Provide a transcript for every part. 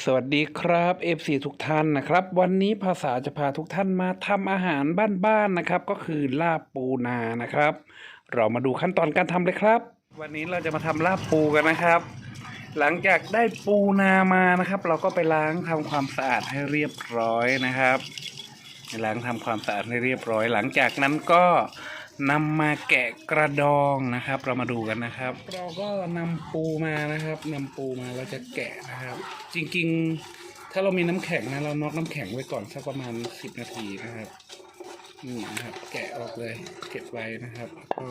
สวัสดีครับ FC ทุกท่านนะครับ วันนี้ภาษาจะพาทุกท่านมาทำอาหารบ้านๆนะครับ ก็คือลาบปูนานะครับ เรามาดูขั้นตอนการทำเลยครับ วันนี้เราจะมาทำลาบปูกันนะครับ หลังจากได้ปูนามานะครับ เราก็ไปล้างทำความสะอาดให้เรียบร้อยนะครับล้างทำความสะอาดให้เรียบร้อย หลังจากนั้นก็ นำมาแกะกระดองนะครับ เรามาดูกันนะครับ เราก็นำปูมานะครับนำปูมาเราจะแกะนะครับ จริงๆ ถ้าเรามีน้ำแข็งนะเราน็อกน้ำแข็งไว้ก่อนสักประมาณสิบนาทีนะครับนี่นะครับ แกะออกเลย เก็บไว้นะครับแล้วก็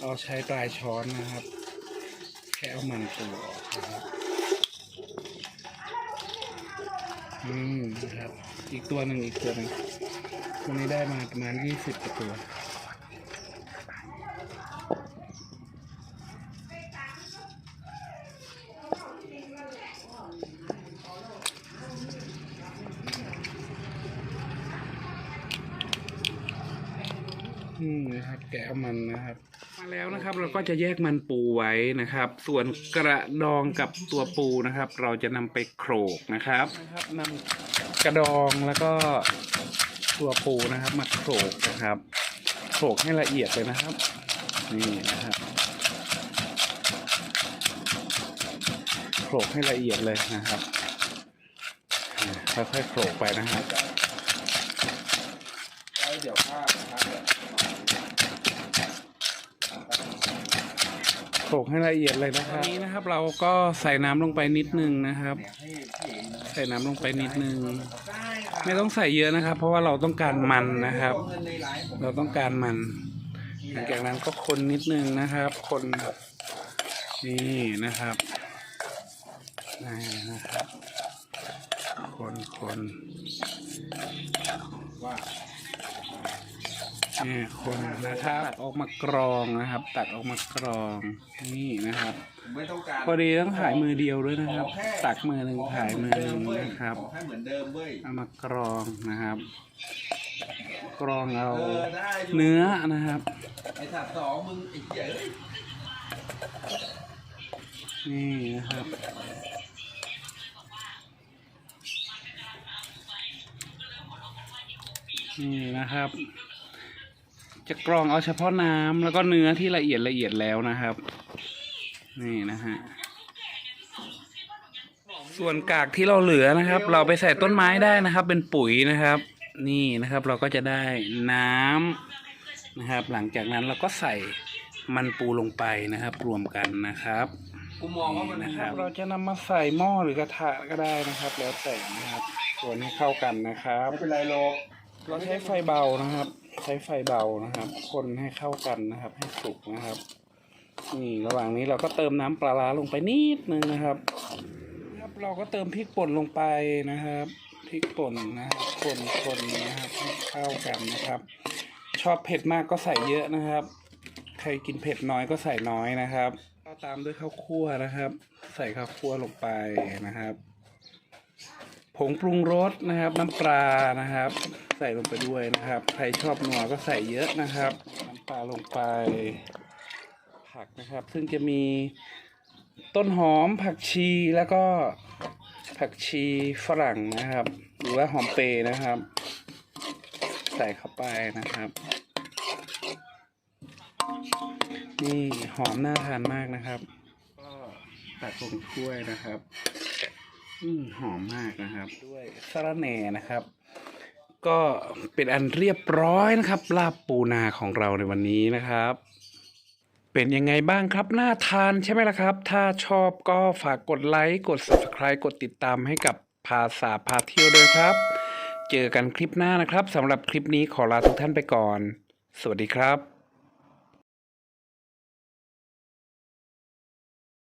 เอาใช้ปลายช้อนนะครับ แค่เอามันปูออกนะครับอืมนะครับ อีกตัวหนึ่งอีกตัวหนึ่งตัวนี้ได้มาประมาณยี่สิบตัว อืมนะครับแกะเอามันนะครับ มาแล้วนะครับ เราก็จะแยกมันปูไว้นะครับ ส่วนกระดองกับตัวปูนะครับ เราจะนำไปโขลกนะครับนะครับนำกระดองแล้วก็ตัวปูนะครับ มาโขลกนะครับโขลกให้ละเอียดเลยนะครับ นี่นะครับโขลกให้ละเอียดเลยนะครับอ่าค่อยๆโขลกไปนะครับเดี๋ยวถ้าถ้าเกิด โขลกให้ละเอียดเลยนะครับนี้นะครับเราก็ใส่น้ำลงไปนิดนึงนะครับ ใส่น้ำลงไปนิดนึง ไม่ต้องใส่เยอะนะครับ เพราะว่าเราต้องการมันนะครับ เราต้องการมันหลังจากนั้นก็คนนิดนึงนะครับ คนนี่นะครับนี่นะครับ คนคน นี่คนนะครับตักออกมากรองนะครับ ตักออกมากรองนี่นะครับผมไม่ต้องการพอดีต้องถ่ายมือเดียวด้วยนะครับ ตักมือหนึ่งถ่ายมือหนึ่งนะครับขอให้เหมือนเดิมเว้ยเอามากรองนะครับ กรองเอาเออได้ยู่เนื้อนะครับ ไอ้ถัดสองมึงไอ้เหี้ยเอ้ยนี่นะครับ นี่นะครับ จะกรองเอาเฉพาะน้ำแล้วก็เนื้อที่ละเอียดละเอียดแล้วนะครับ นี่นะฮะส่วนกากที่เราเหลือนะครับ เราไปใส่ต้นไม้ได้นะครับ เป็นปุ๋ยนะครับ นี่นะครับเราก็จะได้น้ำนะครับ หลังจากนั้นเราก็ใส่มันปูลงไปนะครับ รวมกันนะครับกูมองว่ามันนะครับ เราจะนำมาใส่หม้อหรือกระทะก็ได้นะครับ แล้วแต่นะครับคนให้เข้ากันนะครับไม่เป็นไรโลกเราใช้ไฟเบานะครับ ใช้ไฟเบานะครับ คนให้เข้ากันนะครับ ให้สุกนะครับ นี่ระหว่างนี้เราก็เติมน้ำปลาร้าลงไปนิดนึงนะครับ ครับเราก็เติมพริกป่นลงไปนะครับพริกป่นนะครับคนคนนะครับให้เข้ากันนะครับ ชอบเผ็ดมากก็ใส่เยอะนะครับ ใครกินเผ็ดน้อยก็ใส่น้อยนะครับก็ตามด้วยข้าวคั่วนะครับ ใส่ข้าวคั่วลงไปนะครับ งปรุงรสนะครับ น้ำปลานะครับ ใส่ลงไปด้วยนะครับ ใครชอบนัวก็ใส่เยอะนะครับ น้ำปลาลงไป ผักนะครับ ซึ่งจะมีต้นหอมผักชีแล้วก็ผักชีฝรั่งนะครับ หรือว่าหอมเปรย์นะครับ ใส่เข้าไปนะครับ นี่หอมน่าทานมากนะครับ ก็ตักลงถ้วยนะครับ อืมหอมมากนะครับ ด้วยสะระแหน่นะครับ ก็เป็นอันเรียบร้อยนะครับลาบปูนาของเราในวันนี้นะครับ เป็นยังไงบ้างครับ น่าทานใช่ไหมล่ะครับ ถ้าชอบก็ฝากกดไลค์กด subscribe กดติดตามให้กับภาษาพาเที่ยวด้วยครับ เจอกันคลิปหน้านะครับสำหรับคลิปนี้ขอลาทุกท่านไปก่อน สวัสดีครับ